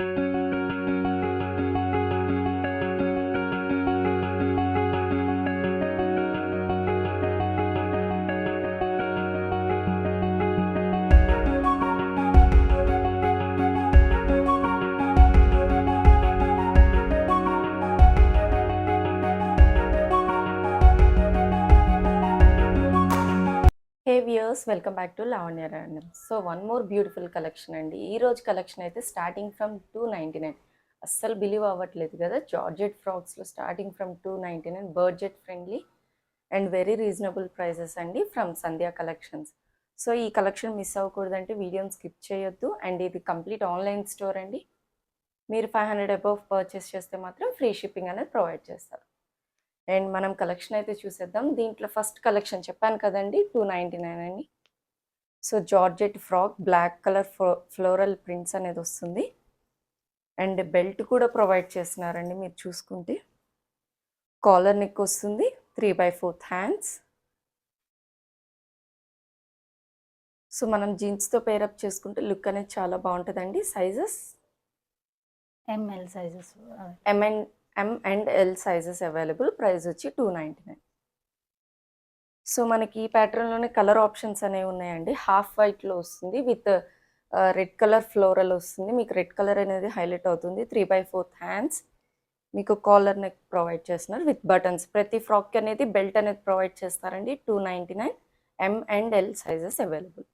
Thank you. Viewers welcome back to Lavanya random so one more beautiful collection అండి. ఈ రోజు collection అయితే starting from two ninety nine. అస్సలు believe అవ్వట్లేదు కదా georgette ఫ్రాక్స్లో starting from two ninety nine budget friendly and very reasonable prices అండి from Sandhya collections. So ఈ collection miss అవ్వకూడదంటే వీడియోని స్కిప్ చేయొద్దు అండ్ ఇది కంప్లీట్ ఆన్లైన్ స్టోర్ అండి. మీరు ఫైవ్ హండ్రెడ్ అబౌవ్ పర్చేస్ చేస్తే మాత్రం ఫ్రీ షిప్పింగ్ అనేది ప్రొవైడ్ చేస్తారు. అండ్ మనం కలెక్షన్ అయితే చూసేద్దాం. దీంట్లో ఫస్ట్ కలెక్షన్ చెప్పాను కదండి టూ నైంటీ నైన్ అని so georgette frock black colour floral prints అనేది వస్తుంది. అండ్ బెల్ట్ కూడా ప్రొవైడ్ చేస్తున్నారండి మీరు చూసుకుంటే. కాలర్ నెక్ వస్తుంది three by fourth hands so మనం జీన్స్తో పేరప్ చేసుకుంటే లుక్ అనేది చాలా బాగుంటుందండి. Sizes M L sizes M and M and L sizes available price వచ్చి టూ నైంటీ నైన్ సో మనకి ఈ ప్యాటర్న్లోనే కలర్ ఆప్షన్స్ అనేవి ఉన్నాయండి. హాఫ్ వైట్లో వస్తుంది విత్ రెడ్ కలర్ ఫ్లోరల్ వస్తుంది. మీకు రెడ్ కలర్ అనేది హైలైట్ అవుతుంది. త్రీ బై ఫోర్త్ హ్యాండ్స్ మీకు కాలర్ నెక్ ప్రొవైడ్ చేస్తున్నారు విత్ బటన్స్ ప్రతి ఫ్రాక్ అనేది బెల్ట్ అనేది ప్రొవైడ్ చేస్తారండి. Two ninety nine M and L sizes available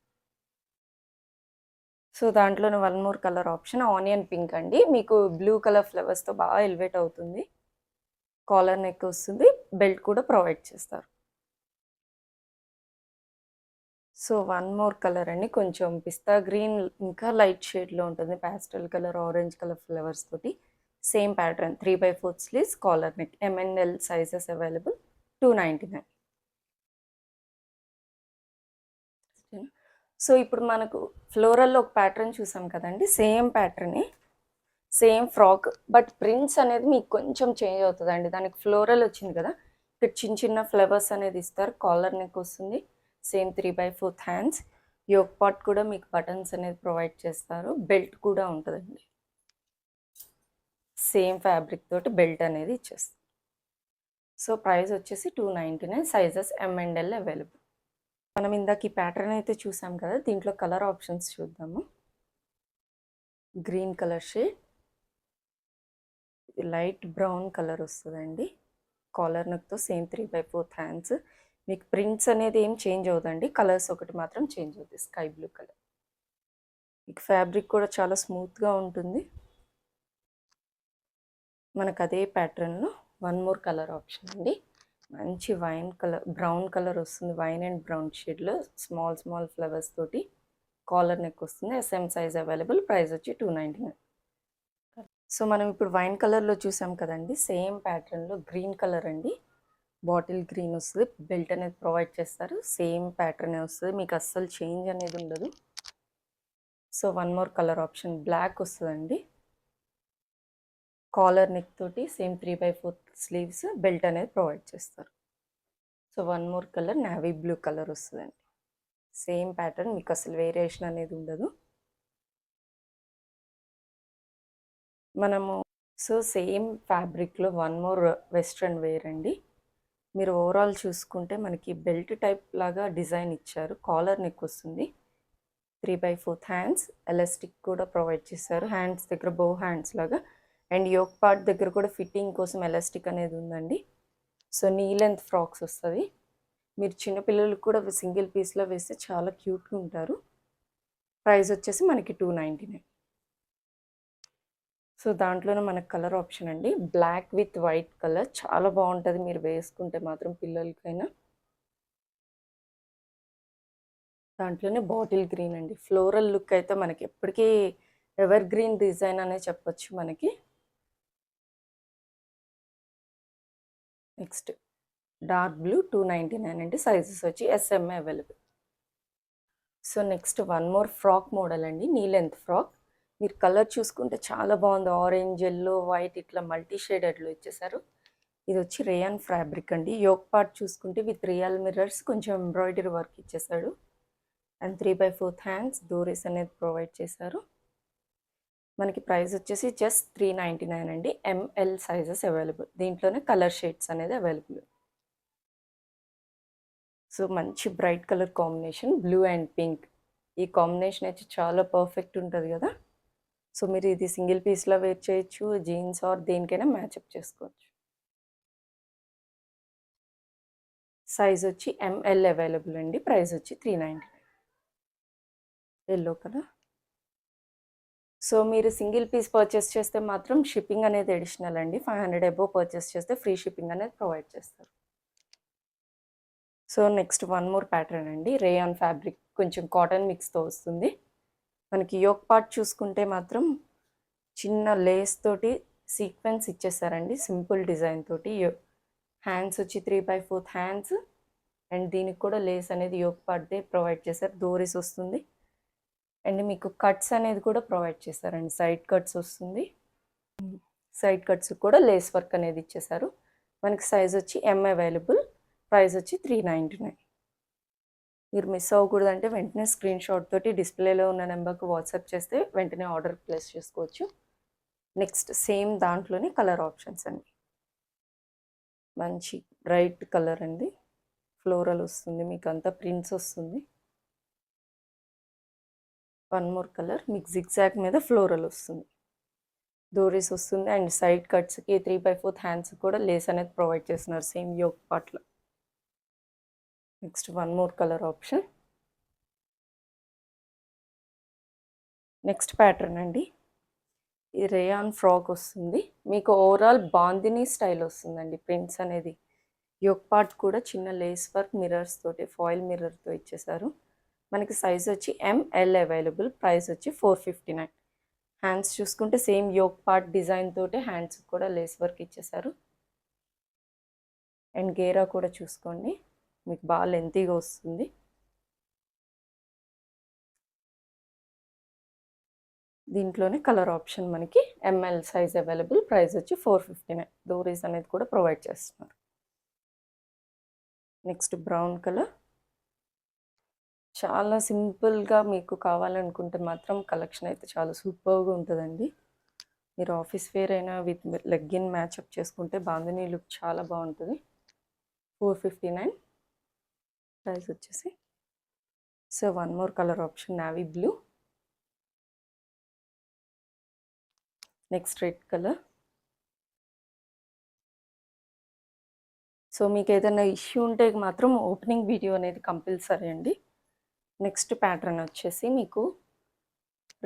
so దాంట్లోనే one more colour option onion pink అండి. మీకు బ్లూ కలర్ ఫ్లవర్స్తో బాగా ఎలివేట్ అవుతుంది. కాలర్ నెక్ వస్తుంది. బెల్ట్ కూడా ప్రొవైడ్ చేస్తారు. సో వన్ మోర్ కలర్ అండి. కొంచెం పిస్తా గ్రీన్ ఇంకా లైట్ షేడ్లో ఉంటుంది. Pastel colour orange colour flowers తోటి same pattern. Three by fourth sleeves collar neck. M and L sizes available two ninety nine. So ఇప్పుడు మనకు ఫ్లోరల్లో ఒక ప్యాటర్న్ చూసాం కదండి. సేమ్ ప్యాటర్నే సేమ్ ఫ్రాక్. బట్ ప్రింట్స్ అనేది మీకు కొంచెం చేంజ్ అవుతుందండి. దానికి ఫ్లోరల్ వచ్చింది కదా. ఇక్కడ చిన్న చిన్న ఫ్లవర్స్ అనేది ఇస్తారు. కాలర్ నెక్ వస్తుంది. Same three by fourth hands. Yoke part కూడా మీకు బటన్స్ అనేది ప్రొవైడ్ చేస్తారు. బెల్ట్ కూడా ఉంటుందండి. సేమ్ ఫ్యాబ్రిక్ తోటి బెల్ట్ అనేది ఇచ్చేస్తారు సో ప్రైస్ వచ్చేసి two ninety nine. Sizes M and L available. మనం ఇందాక ఈ ప్యాటర్న్ అయితే చూసాం కదా దీంట్లో కలర్ ఆప్షన్స్ చూద్దాము. Green colour shade. Light brown colour వస్తుందండి. Collar నక్తో same three by fourth hands. మీకు ప్రింట్స్ అనేది ఏం చేంజ్ అవుదండి కలర్స్ ఒకటి మాత్రం చేంజ్ అవుతుంది స్కై బ్లూ కలర్. మీకు ఫ్యాబ్రిక్ కూడా చాలా స్మూత్గా ఉంటుంది. మనకు అదే ప్యాటర్న్లో వన్ మోర్ కలర్ ఆప్షన్ అండి. మంచి వైన్ కలర్ బ్రౌన్ కలర్ వస్తుంది. వైన్ అండ్ బ్రౌన్ షేడ్లో స్మాల్ స్మాల్ ఫ్లవర్స్ తోటి కాలర్ నెక్ వస్తుంది. S M size available price వచ్చి టూ నైంటీ నైన్ సో మనం ఇప్పుడు వైన్ కలర్లో చూసాం కదండి. సేమ్ ప్యాటర్న్లో గ్రీన్ కలర్ అండి. బాటిల్ గ్రీన్ వస్తుంది బెల్ట్ అనేది ప్రొవైడ్ చేస్తారు. సేమ్ ప్యాటర్నే వస్తుంది మీకు అస్సలు చేంజ్ అనేది ఉండదు. So one more colour option black వస్తుందండి. కాలర్ నెక్ తోటి same three by fourth sleeves belt అనేది ప్రొవైడ్ చేస్తారు. So one more colour navy blue colour వస్తుందండి. సేమ్ ప్యాటర్న్ మీకు అసలు వేరియేషన్ అనేది ఉండదు. మనము సో సేమ్ ఫ్యాబ్రిక్లో వన్ మోర్ వెస్ట్రన్ వేర్ అండి మీరు ఓవరాల్ చూసుకుంటే మనకి బెల్ట్ టైప్ లాగా డిజైన్ ఇచ్చారు. కాలర్ నెక్ వస్తుంది. Three by fourth hands elastic కూడా ప్రొవైడ్ చేశారు. హ్యాండ్స్ దగ్గర బో హ్యాండ్స్ లాగా. అండ్ యోక్ పార్ట్ దగ్గర కూడా ఫిట్టింగ్ కోసం ఎలాస్టిక్ అనేది ఉందండి. సో నీ లెంత్ ఫ్రాక్స్ వస్తుంది. మీరు చిన్నపిల్లలకు కూడా సింగిల్ పీస్లో వేస్తే చాలా క్యూట్గా ఉంటారు. ప్రైస్ వచ్చేసి మనకి టూ నైంటీ నైన్ సో దాంట్లోనే మనకు కలర్ ఆప్షన్ అండి. Black with white colour. చాలా బాగుంటుంది. మీరు వేసుకుంటే మాత్రం పిల్లలకైనా. దాంట్లోనే బాటిల్ గ్రీన్ అండి. ఫ్లోరల్ లుక్ అయితే మనకి ఎప్పటికీ ఎవర్ గ్రీన్ డిజైన్ అనే చెప్పొచ్చు మనకి. Next dark blue two ninety nine అండి. సైజెస్ వచ్చి S M A available so next one more frock model అండి. Knee length frock. మీరు కలర్ చూసుకుంటే చాలా బాగుంది. ఆరెంజ్ ఎల్లో వైట్ ఇట్లా మల్టీ షేడెడ్లో ఇచ్చేసారు. ఇది వచ్చి రేయన్ ఫ్యాబ్రిక్ అండి. యోక్ పార్ట్ చూసుకుంటే విత్ రియల్ మిర్రర్స్ కొంచెం ఎంబ్రాయిడరీ వర్క్ ఇచ్చేసాడు. And three by fourth hands డోరీస్ అనేది ప్రొవైడ్ చేశారు. మనకి ప్రైస్ వచ్చేసి జస్ట్ త్రీ నైంటీ నైన్ అండి. M L sizes available. దీంట్లోనే కలర్ షేడ్స్ అనేది అవైలబుల్. సో మంచి bright colour combination. Blue and pink. ఈ కాంబినేషన్ అయితే చాలా పర్ఫెక్ట్ ఉంటుంది కదా. సో మీరు ఇది సింగిల్ పీస్లో వేర్ చేయొచ్చు జీన్స్ ఆర్ దేనికైనా మ్యాచప్ చేసుకోవచ్చు. సైజ్ వచ్చి ఎంఎల్ అవైలబుల్ అండి ప్రైస్ వచ్చి three ninety nine. Yellow colour so మీరు సింగిల్ పీస్ పర్చేస్ చేస్తే మాత్రం షిప్పింగ్ అనేది అడిషనల్ అండి. ఫైవ్ హండ్రెడ్ అబోవ్ పర్చేస్ చేస్తే ఫ్రీ షిప్పింగ్ అనేది ప్రొవైడ్ చేస్తారు. So next one more pattern అండి. రేయాన్ ఫ్యాబ్రిక్ కొంచెం కాటన్ మిక్స్తో వస్తుంది. మనకి యోక్ పార్ట్ చూసుకుంటే మాత్రం చిన్న లేస్ తోటి సీక్వెన్స్ ఇచ్చేసారండి. సింపుల్ డిజైన్ తోటి హ్యాండ్స్ వచ్చి three by fourth hands and దీనికి కూడా లేస్ అనేది యోక్ పార్ట్దే ప్రొవైడ్ చేశారు. దోరీస్ వస్తుంది అండ్ మీకు కట్స్ అనేది కూడా ప్రొవైడ్ చేశారండి. సైడ్ కట్స్ వస్తుంది. సైడ్ కట్స్ కూడా లేస్ వర్క్ అనేది ఇచ్చేసారు. మనకి సైజ్ వచ్చి ఎం అవైలబుల్ ప్రైస్ వచ్చి త్రీ నైంటీ నైన్. మీరు మిస్ అవ్వకూడదు అంటే వెంటనే స్క్రీన్ షాట్ తోటి డిస్ప్లేలో ఉన్న నెంబర్కి వాట్సాప్ చేస్తే వెంటనే ఆర్డర్ ప్లేస్ చేసుకోవచ్చు. నెక్స్ట్ సేమ్ దాంట్లోనే కలర్ ఆప్షన్స్ అండి. మంచి బ్రైట్ కలర్ అండి. ఫ్లోరల్ వస్తుంది మీకు అంతా ప్రింట్స్ వస్తుంది. వన్ మోర్ కలర్ మీకు జిగ్జాగ్ మీద ఫ్లోరల్ వస్తుంది. డోరీస్ వస్తుంది అండ్ సైడ్ కట్స్కి త్రీ బై ఫోర్త్ హ్యాండ్స్ కూడా లేస్ అనేది ప్రొవైడ్ చేస్తున్నారు సేమ్ యోగ్ పార్ట్లో next one more colour option next pattern అండి. ఈ రేయాన్ ఫ్రాక్ వస్తుంది. మీకు ఓవరాల్ బాందిని స్టైల్ వస్తుందండి. ప్రింట్స్ అనేది. యోక్ పార్ట్ కూడా చిన్న లేస్ వర్క్ మిర్రర్స్ తోటి ఫాయిల్ మిర్రర్తో ఇచ్చేసారు. మనకి సైజ్ వచ్చి ఎంఎల్ అవైలబుల్ ప్రైస్ వచ్చి ఫోర్ ఫిఫ్టీ నైన్ హ్యాండ్స్ చూసుకుంటే సేమ్ యోక్ పార్ట్ డిజైన్ తోటి హ్యాండ్స్ కూడా లేస్ వర్క్ ఇచ్చేసారు. అండ్ గేరా కూడా చూసుకోండి. మీకు బాగా లెంతీగా వస్తుంది. దీంట్లోనే కలర్ ఆప్షన్ మనకి M L size available price వచ్చి ఫోర్ ఫిఫ్టీ నైన్ డోరీస్ అనేది కూడా ప్రొవైడ్ చేస్తున్నారు. నెక్స్ట్ బ్రౌన్ కలర్ చాలా సింపుల్గా మీకు కావాలనుకుంటే మాత్రం కలెక్షన్ అయితే చాలా సూపర్గా ఉంటుందండి. మీరు ఆఫీస్ వేర్ అయినా విత్ లెగ్గిన్ మ్యాచ్అప్ చేసుకుంటే బాంధనీ లుక్ చాలా బాగుంటుంది. ఫోర్ ఫిఫ్టీ నైన్ ప్రైస్ వచ్చేసి. So one more colour option navy blue. Next red colour. So మీకు ఏదైనా ఇష్యూ ఉంటే మాత్రం ఓపెనింగ్ వీడియో అనేది కంపల్సరీ అండి. నెక్స్ట్ ప్యాటర్న్ వచ్చేసి మీకు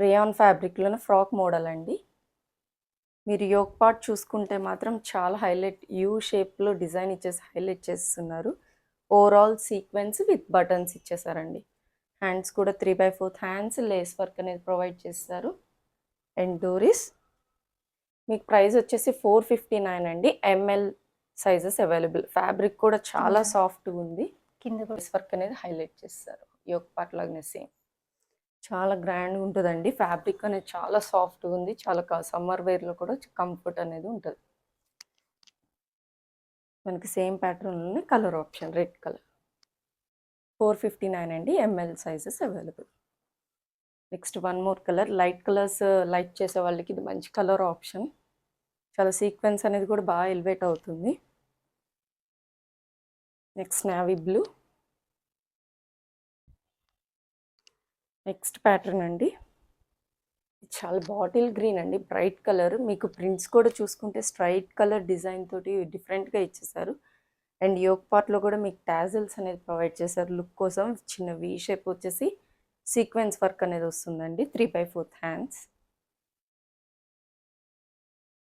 రేయాన్ ఫ్యాబ్రిక్లోనే ఫ్రాక్ మోడల్ అండి. మీరు యోగ్ పార్ట్ చూసుకుంటే మాత్రం చాలా హైలైట్ యూ షేప్లో డిజైన్ ఇచ్చేసి హైలైట్ చేస్తున్నారు. ఓవరాల్ సీక్వెన్స్ విత్ బటన్స్ ఇచ్చేసారండి. హ్యాండ్స్ కూడా three by fourth hands lace work అనేది ప్రొవైడ్ చేస్తారు. అండ్ డోరీస్ మీకు ప్రైస్ వచ్చేసి ఫోర్ ఫిఫ్టీ నైన్ అండి. M L sizes available fabric కూడా చాలా? సాఫ్ట్గా ఉంది. కింద వర్క్ అనేది హైలైట్ చేస్తారు. యోగ్ పార్ట్ లాగానే సేమ్ చాలా గ్రాండ్గా ఉంటుందండి. ఫ్యాబ్రిక్ అనేది చాలా సాఫ్ట్గా ఉంది. చాలా సమ్మర్ వేర్లో కూడా కంఫర్ట్ అనేది ఉంటుంది. మనకి same ప్యాటర్న్లోనే colour option red colour. Four fifty nine అండి M L sizes available. Next one more colour light colours light చేసే వాళ్ళకి ఇది మంచి కలర్ ఆప్షన్. చాలా సీక్వెన్స్ అనేది కూడా బాగా ఎలివేట్ అవుతుంది. Next navy blue. Next pattern అండి. చాలా బాటిల్ గ్రీన్ అండి బ్రైట్ కలర్. మీకు ప్రింట్స్ కూడా చూసుకుంటే స్ట్రైట్ కలర్ డిజైన్ తోటి డిఫరెంట్గా ఇచ్చేసారు. అండ్ యోగ్ పార్ట్లో కూడా మీకు టాజిల్స్ అనేది ప్రొవైడ్ చేశారు. లుక్ కోసం చిన్న వీ షేప్ వచ్చేసి సీక్వెన్స్ వర్క్ అనేది వస్తుందండి త్రీ బై ఫోర్త్ హ్యాండ్స్.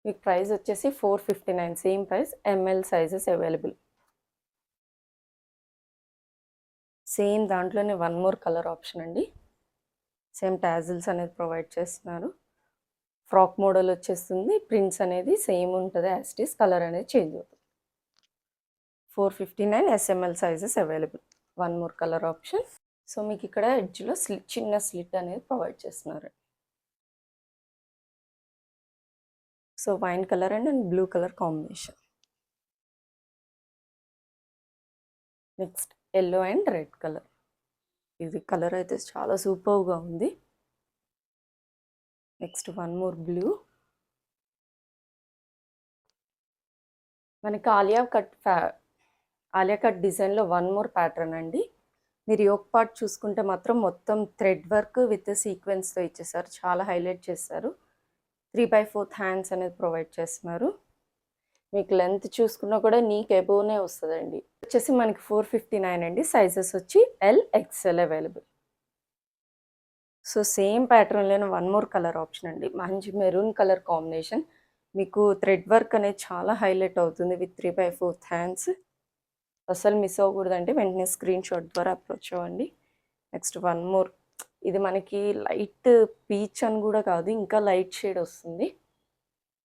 మీకు ప్రైస్ వచ్చేసి four fifty nine same price M L sizes available. Same దాంట్లోనే వన్ మోర్ కలర్ ఆప్షన్ అండి. సేమ్ టాజిల్స్ అనేది ప్రొవైడ్ చేస్తున్నారు. ఫ్రాక్ మోడల్ వచ్చేస్తుంది. ప్రింట్స్ అనేది సేమ్ ఉంటుంది. యాస్టీస్ కలర్ అనేది చేంజ్ అవుతుంది. Four fifty nine S M L sizes available one more colour option so మీకు ఇక్కడ ఎడ్జ్లో స్లిట్ చిన్న స్లిట్ అనేది ప్రొవైడ్ చేస్తున్నారు. So wine colour and and blue colour combination next yellow and red colour ఇది colour అయితే చాలా సూపర్గా ఉంది. Next one more blue. మనకి ఆలియా కట్ ఫ్యా ఆలియా కట్ డిజైన్లో వన్ మోర్ ప్యాటర్న్ అండి. మీరు యోక్ పార్ట్ చూసుకుంటే మాత్రం మొత్తం థ్రెడ్ వర్క్ విత్ సీక్వెన్స్తో ఇచ్చేసారు. చాలా హైలైట్ చేస్తారు త్రీ బై ఫోర్త్ హ్యాండ్స్ అనేది ప్రొవైడ్ చేస్తున్నారు. మీకు లెంత్ చూసుకున్నా కూడా నీకు ఎబోనే వస్తుందండి. వచ్చేసి మనకి ఫోర్ ఫిఫ్టీ నైన్ అండి. సైజెస్ వచ్చి L XL available so same ప్యాటర్న్లోనే one more colour option అండి. మంచి మెరూన్ కలర్ కాంబినేషన్ మీకు థ్రెడ్ వర్క్ అనేది చాలా హైలైట్ అవుతుంది with three by fourth hands అసలు మిస్ అవ్వకూడదండి. వెంటనే స్క్రీన్ షాట్ ద్వారా అప్రోచ్ అవ్వండి. నెక్స్ట్ వన్ మోర్ ఇది మనకి లైట్ పీచ్ అని కూడా కాదు ఇంకా లైట్ షేడ్ వస్తుంది.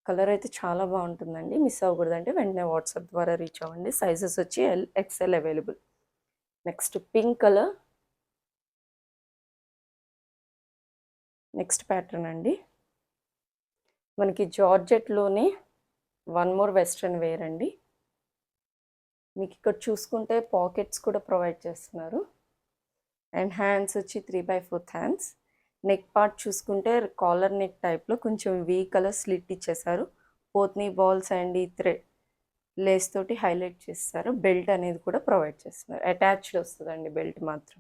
కలర్ అయితే చాలా బాగుంటుందండి. మిస్ అవ్వకూడదంటే వెంటనే వాట్సాప్ ద్వారా రీచ్ అవ్వండి. సైజెస్ వచ్చి L X L available. Next pink colour. Next pattern అండి. మనకి జార్జెట్లోనే వన్ మోర్ వెస్ట్రన్ వేర్ అండి. మీకు ఇక్కడ చూసుకుంటే పాకెట్స్ కూడా ప్రొవైడ్ చేస్తున్నారు. అండ్ హ్యాండ్స్ వచ్చి three by fourth hands. Neck part చూసుకుంటే కాలర్ నెక్ టైప్లో కొంచెం వీ కలర్ స్లిట్ ఇచ్చేసారు పోత్ని బాల్స్ అండ్ ఈ త్రె లేస్ తోటి హైలైట్ చేస్తారు. బెల్ట్ అనేది కూడా ప్రొవైడ్ చేస్తున్నారు. అటాచ్డ్ వస్తుందండి బెల్ట్ మాత్రం.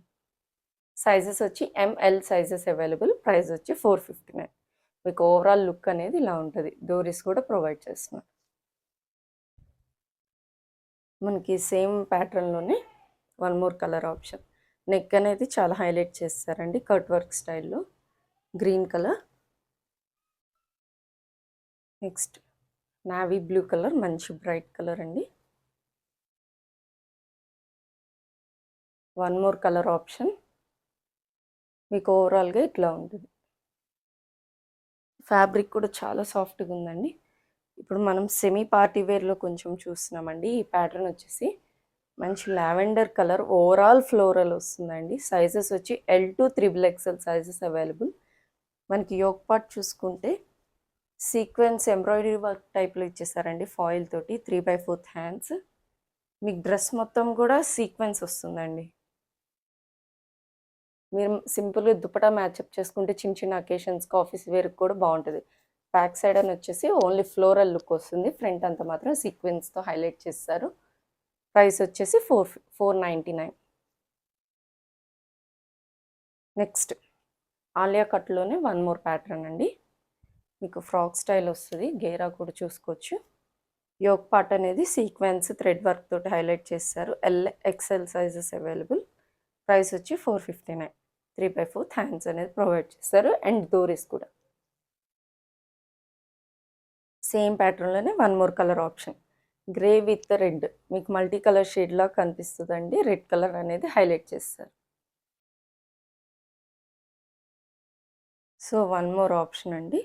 సైజెస్ వచ్చి M L sizes available price వచ్చి ఫోర్ ఫిఫ్టీ నైన్ మీకు ఓవరాల్ లుక్ అనేది ఇలా ఉంటుంది. డోరీస్ కూడా ప్రొవైడ్ చేస్తున్నారు. మనకి same ప్యాటర్న్లోనే one more colour option neck అనేది చాలా హైలైట్ చేస్తారండి కట్ వర్క్ స్టైల్లో green colour next navy blue colour మంచి బ్రైట్ కలర్ అండి. వన్ మోర్ కలర్ ఆప్షన్ మీకు ఓవరాల్గా ఇట్లా ఉంటుంది. ఫ్యాబ్రిక్ కూడా చాలా సాఫ్ట్గా ఉందండి. ఇప్పుడు మనం సెమీ పార్టీ వేర్లో కొంచెం చూస్తున్నామండి ఈ ప్యాటర్న్ వచ్చేసి. మంచి లావెండర్ కలర్ ఓవరాల్ ఫ్లోరల్ వస్తుందండి. సైజెస్ వచ్చి L to triple X L sizes available మనకి యోగ్ పార్ట్ చూసుకుంటే సీక్వెన్స్ ఎంబ్రాయిడరీ వర్క్ టైప్లో ఇచ్చేసారండి ఫాయిల్ తోటి త్రీ బై ఫోర్త్ హ్యాండ్స్ మీకు డ్రెస్ మొత్తం కూడా సీక్వెన్స్ వస్తుందండి. మీరు సింపుల్గా దుపటా మ్యాచప్ చేసుకుంటే చిన్న చిన్న అకేషన్స్కి ఆఫీస్ వేర్కి కూడా బాగుంటుంది. బ్యాక్ సైడ్ అని వచ్చేసి ఓన్లీ ఫ్లోరల్ లుక్ వస్తుంది. ఫ్రంట్ అంతా మాత్రం సీక్వెన్స్తో హైలైట్ చేస్తారు. ప్రైస్ వచ్చేసి four four ninety nine. Next Alia కట్లోనే one more pattern అండి. మీకు ఫ్రాక్ స్టైల్ వస్తుంది గేరా కూడా చూసుకోవచ్చు. యోగ్ పార్ట్ అనేది సీక్వెన్స్ థ్రెడ్ వర్క్ తోటి హైలైట్ చేస్తారు. L XL sizes available. Price వచ్చి four fifty nine. Three by fourth hands అనేది ప్రొవైడ్ చేస్తారు. అండ్ డోరీస్ కూడా. Same ప్యాటర్న్లోనే one more colour option. Grey with red. మీకు మల్టీ కలర్ షేడ్లా కనిపిస్తుందండి. రెడ్ కలర్ అనేది హైలైట్ చేస్తారు. సో వన్ మోర్ ఆప్షన్ అండి.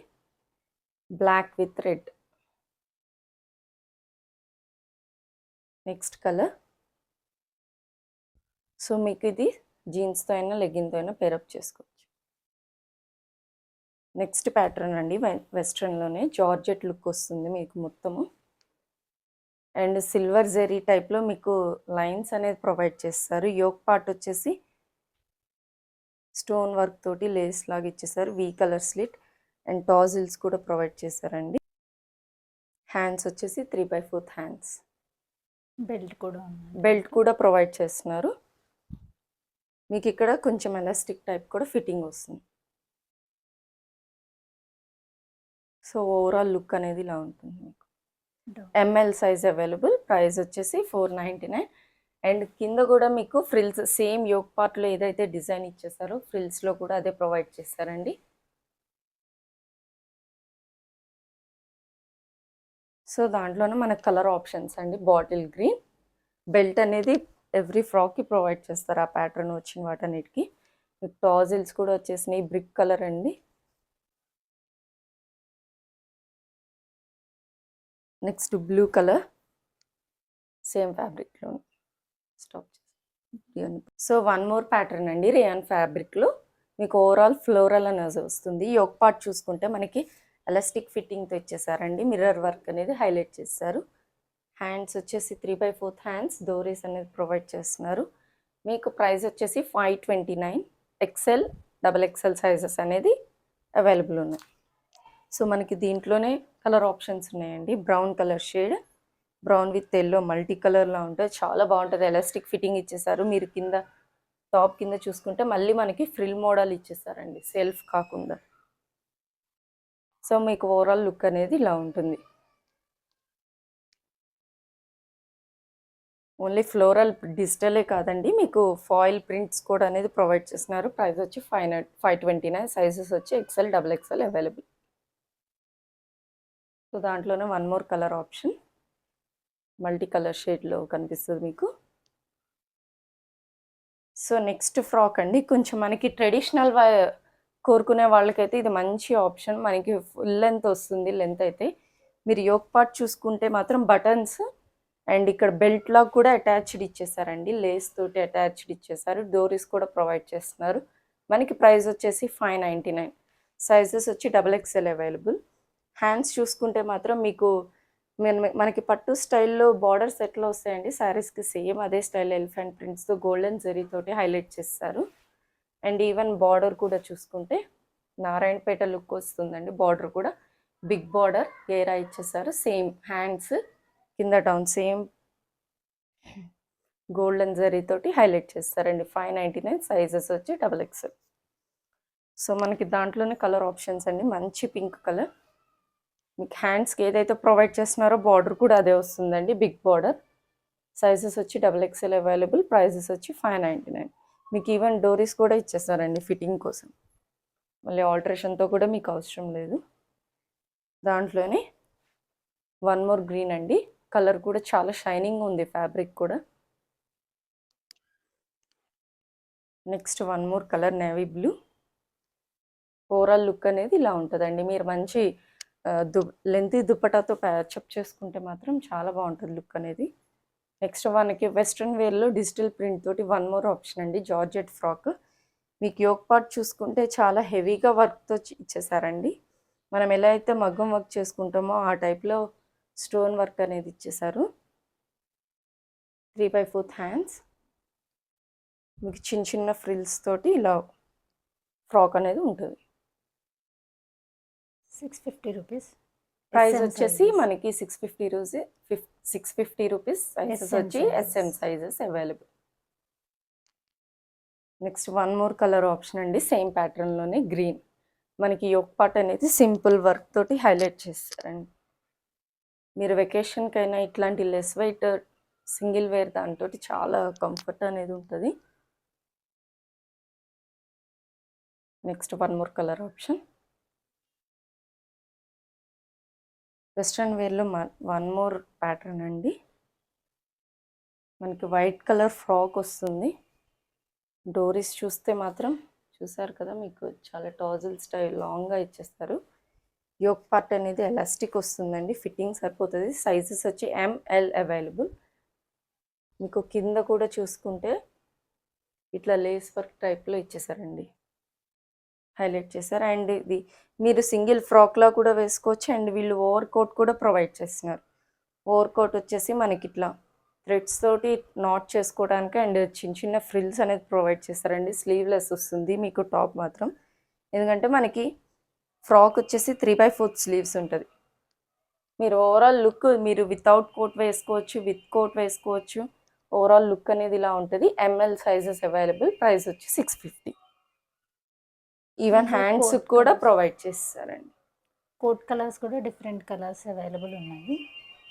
Black with red. Next colour. So మీకు ఇది జీన్స్తో అయినా లెగ్గిన్తో అయినా పేరప్ చేసుకోవచ్చు. నెక్స్ట్ ప్యాటర్న్ అండి. వెస్ట్రన్లోనే జార్జెట్ లుక్ వస్తుంది మీకు మొత్తము. అండ్ సిల్వర్ జెరీ టైప్లో మీకు లైన్స్ అనేది ప్రొవైడ్ చేస్తారు. యోక్ పార్ట్ వచ్చేసి స్టోన్ వర్క్ తోటి లేస్ లాగా ఇచ్చేసారు. V collar slit and tassels కూడా ప్రొవైడ్ చేశారండి. హ్యాండ్స్ వచ్చేసి three by fourth hands belt కూడా బెల్ట్ కూడా ప్రొవైడ్ చేస్తున్నారు. మీకు ఇక్కడ కొంచెం ఎలాస్టిక్ టైప్ కూడా ఫిట్టింగ్ వస్తుంది. సో ఓవరాల్ లుక్ అనేది ఇలా ఉంటుంది మీకు. M L size available price వచ్చేసి ఫోర్ నైంటీ నైన్ అండ్ కింద కూడా మీకు ఫ్రిల్స్ సేమ్ యోగ్ పార్ట్లో ఏదైతే డిజైన్ ఇచ్చేసారో ఫ్రిల్స్లో కూడా అదే ప్రొవైడ్ చేస్తారండి. సో దాంట్లోనే మనకు కలర్ ఆప్షన్స్ అండి. బాటిల్ గ్రీన్ బెల్ట్ అనేది ఎవ్రీ ఫ్రాక్కి ప్రొవైడ్ చేస్తారు ఆ ప్యాటర్న్ వచ్చిన వాటన్నిటికి. మీకు టాజిల్స్ కూడా వచ్చేసినాయి. బ్రిక్ కలర్ అండి. నెక్స్ట్ బ్లూ కలర్ సేమ్ ఫ్యాబ్రిక్లో stop so one more pattern అండి రేయాన్ ఫ్యాబ్రిక్లో మీకు ఓవరాల్ ఫ్లోరల్ అనేది వస్తుంది. యోక్ పార్ట్ చూసుకుంటే మనకి ఎలాస్టిక్ ఫిట్టింగ్తో ఇచ్చేసారండి మిర్రర్ వర్క్ అనేది హైలైట్ చేస్తారు హ్యాండ్స్ వచ్చేసి three by fourth hands doris అనేది ప్రొవైడ్ చేస్తున్నారు. మీకు ప్రైస్ వచ్చేసి five twenty nine XL double XL sizes అనేది అవైలబుల్ ఉన్నాయి. సో మనకి దీంట్లోనే కలర్ ఆప్షన్స్ ఉన్నాయండి. Brown colour shade brown with yellow multi కలర్లో ఉంటుంది చాలా బాగుంటుంది. ఎలాస్టిక్ ఫిట్టింగ్ ఇచ్చేసారు. మీరు కింద టాప్ కింద చూసుకుంటే మళ్ళీ మనకి ఫ్రిల్ మోడల్ ఇచ్చేసారండి. సెల్ఫ్ కాకుండా. సో మీకు ఓవరాల్ లుక్ అనేది ఇలా ఉంటుంది. ఓన్లీ ఫ్లోరల్ డిజిటలే కాదండి. మీకు ఫాయిల్ ప్రింట్స్ కూడా అనేది ప్రొవైడ్ చేస్తున్నారు. ప్రైస్ వచ్చి five five twenty nine. Sizes వచ్చి XL double XL available. So దాంట్లోనే one more colour option multi colour షేడ్లో కనిపిస్తుంది మీకు. సో నెక్స్ట్ ఫ్రాక్ అండి. కొంచెం మనకి ట్రెడిషనల్ కోరుకునే వాళ్ళకైతే ఇది మంచి ఆప్షన్ మనకి ఫుల్ లెంత్ వస్తుంది లెంత్ అయితే. మీరు యోగ్ పార్ట్ చూసుకుంటే మాత్రం బటన్స్ అండ్ ఇక్కడ బెల్ట్ లాగా కూడా అటాచ్డ్ ఇచ్చేసారండి. లేస్ తోటి అటాచ్డ్ ఇచ్చేసారు. డోరీస్ కూడా ప్రొవైడ్ చేస్తున్నారు. మనకి ప్రైస్ వచ్చేసి ఫైవ్ నైంటీ నైన్ సైజెస్ వచ్చి డబల్ ఎక్స్ఎల్ అవైలబుల్ హ్యాండ్స్ చూసుకుంటే మాత్రం మీకు మనకి పట్టు స్టైల్లో బార్డర్స్ ఎట్లా వస్తాయండి. శారీస్కి సేమ్ అదే స్టైల్ ఎలిఫెంట్ ప్రింట్స్తో గోల్డెన్ జరీతోటి హైలైట్ చేస్తారు. అండ్ ఈవెన్ బార్డర్ కూడా చూసుకుంటే నారాయణపేట లుక్ వస్తుందండి. బార్డర్ కూడా బిగ్ బార్డర్ ఏరా ఇచ్చేసారు. సేమ్ హ్యాండ్స్ కింద డౌన్ సేమ్ గోల్డెన్ జరీతోటి హైలైట్ చేస్తారండి. ఫైవ్ నైంటీ నైన్ సైజెస్ వచ్చి డబల్ ఎక్స్ఎల్. సో మనకి దాంట్లోనే కలర్ ఆప్షన్స్ అండి. మంచి పింక్ కలర్. మీకు హ్యాండ్స్కి ఏదైతే ప్రొవైడ్ చేస్తున్నారో బార్డర్ కూడా అదే వస్తుందండి. Big border. సైజెస్ వచ్చి డబల్ ఎక్స్ఎల్ అవైలబుల్ ప్రైజెస్ వచ్చి ఫైవ్ నైంటీ నైన్. మీకు ఈవెన్ డోరీస్ కూడా ఇచ్చేస్తారండి ఫిట్టింగ్ కోసం. మళ్ళీ ఆల్టరేషన్తో కూడా మీకు అవసరం లేదు. దాంట్లోనే వన్ మోర్ గ్రీన్ అండి. కలర్ కూడా చాలా షైనింగ్ ఉంది ఫ్యాబ్రిక్ కూడా. Next one more colour navy blue. Overall look అనేది ఇలా ఉంటుందండి. మీరు మంచి దు లెంతీ దుప్పటాతో ప్యాచప్ చేసుకుంటే మాత్రం చాలా బాగుంటుంది లుక్ అనేది. నెక్స్ట్ మనకి వెస్ట్రన్ వేర్లో డిజిటల్ ప్రింట్ తోటి వన్ మోర్ ఆప్షన్ అండి జార్జెట్ ఫ్రాక్. మీకు యోగ్ పార్ట్ చూసుకుంటే చాలా హెవీగా వర్క్తో ఇచ్చేసారండి. మనం ఎలా అయితే మగ్గం వర్క్ చేసుకుంటామో ఆ టైప్లో స్టోన్ వర్క్ అనేది ఇచ్చేసారు. Three by fourth hands. మీకు చిన్న చిన్న ఫ్రిల్స్ తోటి ఇలా ఫ్రాక్ అనేది ఉంటుంది. Six fifty rupees. ప్రైస్ వచ్చేసి మనకి సిక్స్ ఫిఫ్టీ రూపీస్ ఫిఫ్ సిక్స్ ఫిఫ్టీ రూపీస్ సైజెస్ వచ్చి. S M sizes available next one more colour option అండి సేమ్ ప్యాటర్న్లోనే గ్రీన్ మనకి యోక్ పార్ట్ అనేది సింపుల్ వర్క్ తోటి హైలైట్ చేస్తారండి. మీరు వెకేషన్కైనా ఇట్లాంటి లెస్ వెయిట్ సింగిల్ వేర్ దాంతో చాలా కంఫర్ట్ అనేది ఉంటుంది. Next one more colour option western వేర్లో one more pattern అండి. మనకి వైట్ కలర్ ఫ్రాక్ వస్తుంది. డోరీస్ చూస్తే మాత్రం చూసారు కదా మీకు చాలా టాజిల్ స్టైల్ లాంగ్గా ఇచ్చేస్తారు. యోక్ పార్ట్ అనేది ఎలాస్టిక్ వస్తుందండి. ఫిట్టింగ్ సరిపోతుంది. సైజెస్ వచ్చి ఎంఎల్ అవైలబుల్. మీకు కింద కూడా చూసుకుంటే ఇట్లా లేస్ వర్క్ టైప్లో ఇచ్చేసారండి. హైలైట్ చేశారు. అండ్ ఇది మీరు సింగిల్ ఫ్రాక్లా కూడా వేసుకోవచ్చు. అండ్ వీళ్ళు ఓవర్ కోట్ కూడా ప్రొవైడ్ చేస్తున్నారు. ఓవర్ కోట్ వచ్చేసి మనకి ఇట్లా థ్రెడ్స్ తోటి నాట్ చేసుకోవడానికి అండ్ చిన్న చిన్న ఫ్రిల్స్ అనేది ప్రొవైడ్ చేస్తారండి. స్లీవ్లెస్ వస్తుంది మీకు టాప్ మాత్రం. ఎందుకంటే మనకి ఫ్రాక్ వచ్చేసి త్రీ బై ఫోర్త్ స్లీవ్స్ ఉంటుంది. మీరు ఓవరాల్ లుక్ మీరు వితౌట్ కోట్ వేసుకోవచ్చు విత్ కోట్ వేసుకోవచ్చు. ఓవరాల్ లుక్ అనేది ఇలా ఉంటుంది. M L sizes available. Price వచ్చి సిక్స్ ఫిఫ్టీ. ఈవెన్ హ్యాండ్స్ కూడా. ప్రొవైడ్ చేస్తారండి. కోట్ కలర్స్ కూడా డిఫరెంట్ కలర్స్ అవైలబుల్ ఉన్నాయి.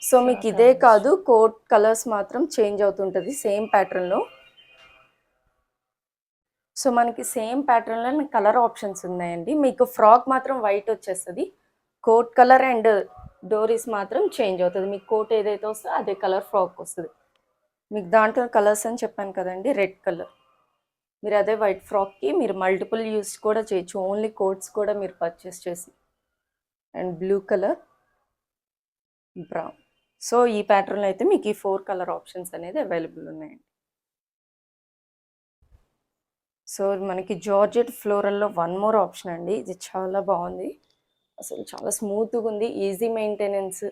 సో మీకు ఇదే కాదు కోట్ కలర్స్ మాత్రం చేంజ్ అవుతుంటుంది సేమ్ ప్యాటర్న్లో సో మనకి సేమ్ ప్యాటర్న్లో కలర్ ఆప్షన్స్ ఉన్నాయండి. మీకు ఫ్రాక్ మాత్రం వైట్ వచ్చేస్తుంది. కోట్ కలర్ అండ్ డోరీస్ మాత్రం చేంజ్ అవుతుంది. మీకు కోట్ ఏదైతే వస్తుందో అదే కలర్ ఫ్రాక్ వస్తుంది. మీకు దాంట్లో కలర్స్ అని చెప్పాను కదండి రెడ్ కలర్. మీరు అదే వైట్ ఫ్రాక్కి మీరు మల్టిపుల్ యూస్ కూడా చేయొచ్చు. ఓన్లీ కోట్స్ కూడా మీరు పర్చేస్ చేసి. And blue colour brown. So ఈ ప్యాటర్న్లో అయితే మీకు ఈ ఫోర్ కలర్ ఆప్షన్స్ అనేది అవైలబుల్ ఉన్నాయండి. సో మనకి జార్జెట్ ఫ్లోరల్లో వన్ మోర్ ఆప్షన్ అండి. ఇది చాలా బాగుంది. అసలు చాలా స్మూత్గా ఉంది. Easy maintenance.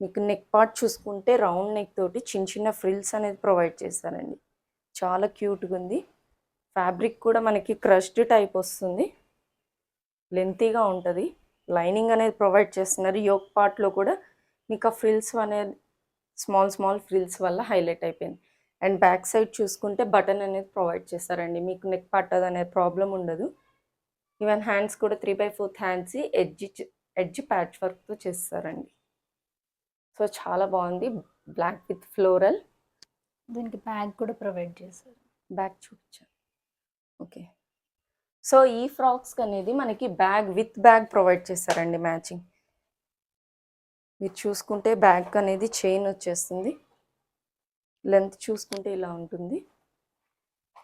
మీకు నెక్ పార్ట్ చూసుకుంటే రౌండ్ నెక్ తోటి చిన్న చిన్న ఫ్రిల్స్ అనేది ప్రొవైడ్ చేస్తారండి. చాలా క్యూట్గా ఉంది. ఫ్యాబ్రిక్ కూడా మనకి క్రష్డ్ టైప్ వస్తుంది. లెంతీగా ఉంటుంది. లైనింగ్ అనేది ప్రొవైడ్ చేస్తున్నారు. యోక్ పార్ట్లో కూడా మీకు ఆ ఫ్రిల్స్ అనేది స్మాల్ స్మాల్ ఫ్రిల్స్ వల్ల హైలైట్ అయిపోయింది. అండ్ బ్యాక్ సైడ్ చూసుకుంటే బటన్ అనేది ప్రొవైడ్ చేస్తారండి. మీకు నెక్ పట్టదు అనే ప్రాబ్లం ఉండదు. ఈవెన్ హ్యాండ్స్ కూడా three by fourth hands edge edge patch వర్క్తో చేస్తారండి. సో చాలా బాగుంది. Black with floral. దీనికి బ్యాగ్ కూడా ప్రొవైడ్ చేశారు. బ్యాగ్ చూపించాను ఓకే. సో ఈ ఫ్రాక్స్ అనేది మనకి బ్యాగ్ విత్ బ్యాగ్ ప్రొవైడ్ చేస్తారండి మ్యాచింగ్. మీరు చూసుకుంటే బ్యాగ్ అనేది చైన్ వచ్చేస్తుంది. లెంత్ చూసుకుంటే ఇలా ఉంటుంది.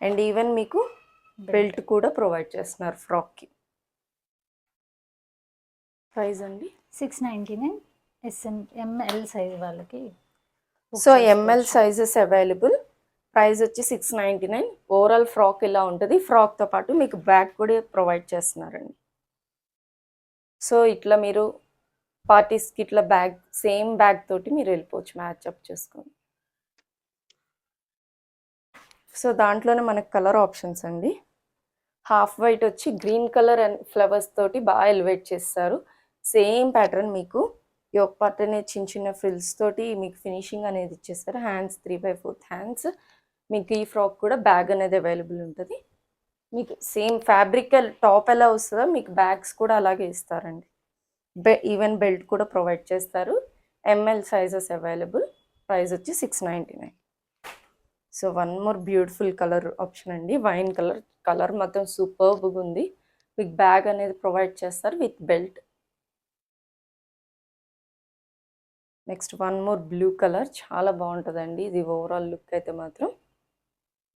అండ్ ఈవెన్ మీకు బెల్ట్. కూడా ప్రొవైడ్ చేస్తున్నారు ఫ్రాక్కి. ప్రైస్ అండి? Six ninety nine S M M L size వాళ్ళకి. So. M L sizes available. Price వచ్చి six ninety nine. Overall frock ఇలా ఉంటుంది. ఫ్రాక్తో పాటు మీకు బ్యాగ్ కూడా ప్రొవైడ్ చేస్తున్నారండి. సో ఇట్లా మీరు పార్టీస్కి ఇట్లా బ్యాగ్ సేమ్ బ్యాగ్ తోటి మీరు వెళ్ళిపోవచ్చు. మ్యాచ్ అప్ చేసుకొని. సో దాంట్లోనే మనకు కలర్ ఆప్షన్స్ అండి. హాఫ్ వైట్ వచ్చి గ్రీన్ కలర్ అండ్ ఫ్లవర్స్ తోటి బాగా ఎలివేట్ చేస్తారు. సేమ్ ప్యాటర్న్ మీకు యోక్ పార్ట్ అనేది చిన్న చిన్న ఫ్రిల్స్ తోటి మీకు ఫినిషింగ్ అనేది ఇచ్చేస్తారు. Hands three by fourth hands మీకు ఈ ఫ్రాక్ కూడా బ్యాగ్ అనేది అవైలబుల్ ఉంటుంది. మీకు సేమ్ ఫ్యాబ్రిక్ టాప్ ఎలా వస్తుందో మీకు బ్యాగ్స్ కూడా అలాగే ఇస్తారండి. బె ఈవెన్ బెల్ట్ కూడా ప్రొవైడ్ చేస్తారు. M L sizes available. Price వచ్చి six ninety nine so one more beautiful colour option అండి. వైన్ కలర్ కలర్ మొత్తం సూపర్బ్గా ఉంది. మీకు బ్యాగ్ అనేది ప్రొవైడ్ చేస్తారు with belt. Next one more blue colour. చాలా బాగుంటుందండి. ఇది ఓవరాల్ లుక్ అయితే మాత్రం.